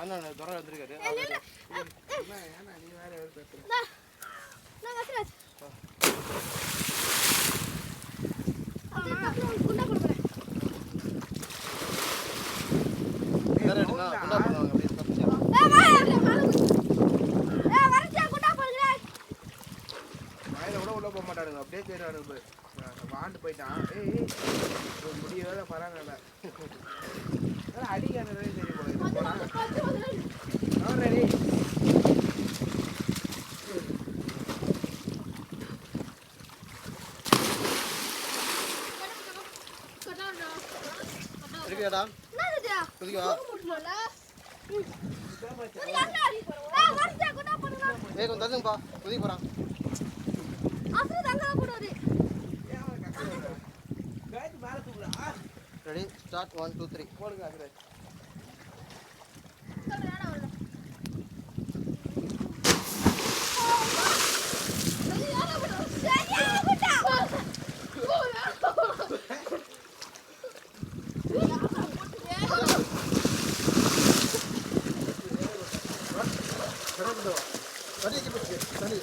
அண்ணா துறை வந்திருக்காரு. நீ வேற போக மாட்டானுங்க அப்படியே போயிடானுங்க வாண்டு போயிட்டான். ஏய் முடியவே பரவாயில்ல. வேகம் தந்துங்கப்பா குதி போறான் அப்புறம் தங்கலாம் போடுவது ready start one two three போடுங்க 全力就不行全力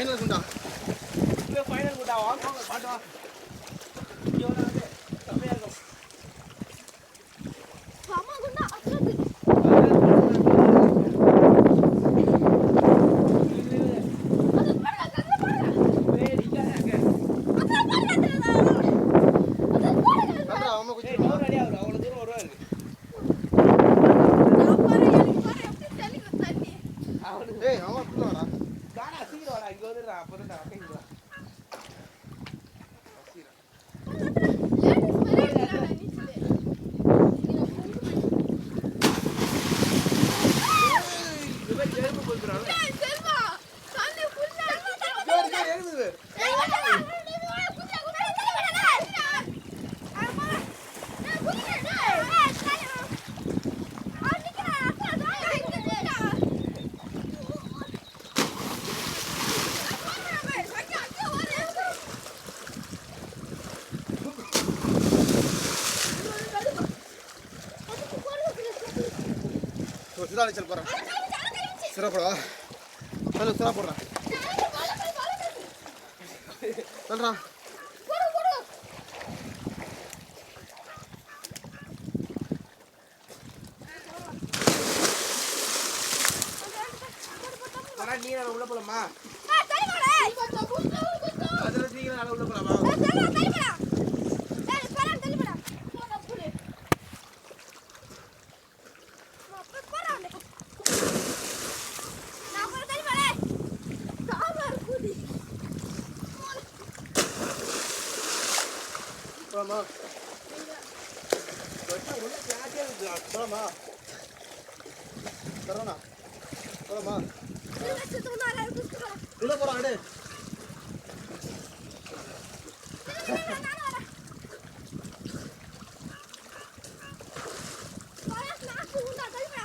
欢迎来总到。欢迎老总到，王康，不能打，不能子 சிறா நீச்சல் போடுறேன் சிறா போடவா சொல்லு சிறா போடுறேன் சொல்கிறான் நீ உள்ள போலமா? போலாமா. போலாமா சரவணா போலாமா உள்ள போலாம் அடு பாயா நாக்கு உண்டா கல்வியா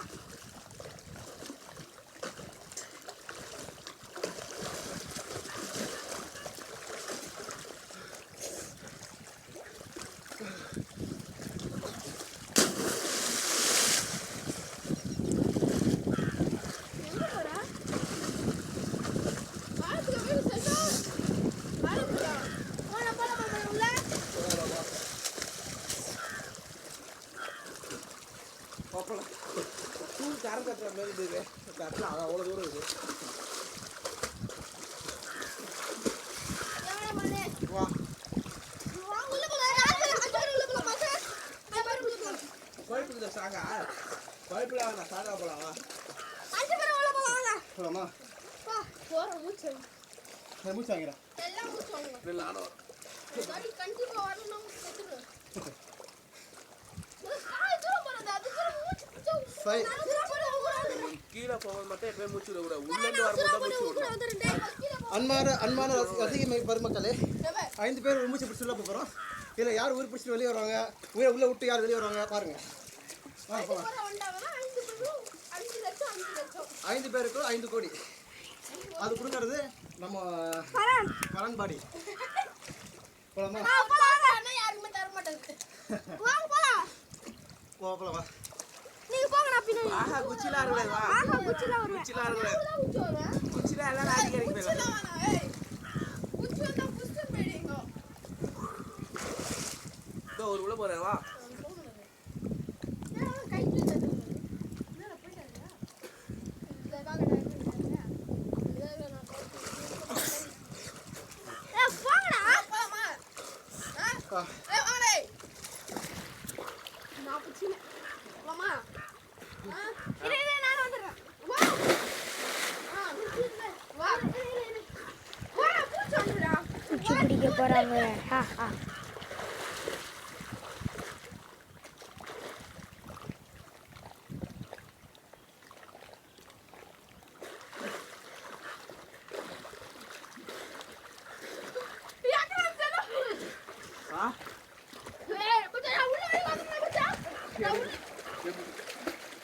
எங்க போற வாரத்துக்கு போய் செல்லும் வாரத்துக்கு போன போல போல உள்ள போலாம் தூள் கரை கட்டுற மாதிரி இருக்குது. கட்டலாம் அது அவ்வளோ தூரம் இருக்கு எவனே மனே வா வா உள்ள போல ராத்திரி அஞ்சு உள்ள போல பாக்க அஞ்சு பேர் உள்ள போல பைப்பில் இந்த சாகா பைப்பில் நான் சாகா போலாம் அஞ்சு பேர் உள்ள போல வாங்க. போலாமா? போற மூச்சு. நான் மூச்சு வாங்கிறேன் எல்லாம் மூச்சு வாங்க இல்லை கண்டிப்பா வரணும் செத்துரு பிடிச்சு சரி. அன்பான அன்பான ரசிகை பெருமக்களே ஐந்து பேர் ஒரு மூச்சு பிடிச்சி உள்ள போகிறோம் இதில் யார் ஊர் பிடிச்சிட்டு வெளியே வருவாங்க? உள்ள உள்ள விட்டு யார் வெளியே வருவாங்க? பாருங்க. வாங்க போகலாம் போற வந்தாங்கன்னா அஞ்சு பேரும் அஞ்சு லட்சம் அஞ்சு லட்சம் ஐந்து பேருக்கு ஐந்து கோடி. அது கொடுக்கறது நம்ம பரன்பாடி போலாமா? நான் போலாம். ஆனா யாருமே தர மாட்டாங்க. வாங்க போலாம். போ போலாம்? வா நீங்க போங்க நான் பின்னாடி. ஆஹா குச்சிலாம் இருக்கக்கூடாது வா. ஆஹா குச்சில எல்லாம் கிடைக்கும் குச்சில வந்தா புஷ்டு போயிடுங்க இதோ ஒரு உள்ள போறேன் வா. ஆ. பூச்சி பிடிக்க போறாங்க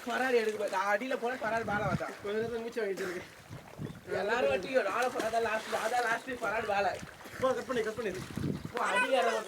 பராரி எடுக்க நான் அடியில போன பராரி மேலே வந்தான் கொஞ்ச நேரத்தில் மூச்சு வாங்கிட்டு இருக்கு. எல்லாரும் வட்டியும் நானும் அதான் லாஸ்ட் அதான் லாஸ்ட் பராரி மேலே. போ கட் பண்ணி கட் பண்ணி. அடி இறங்க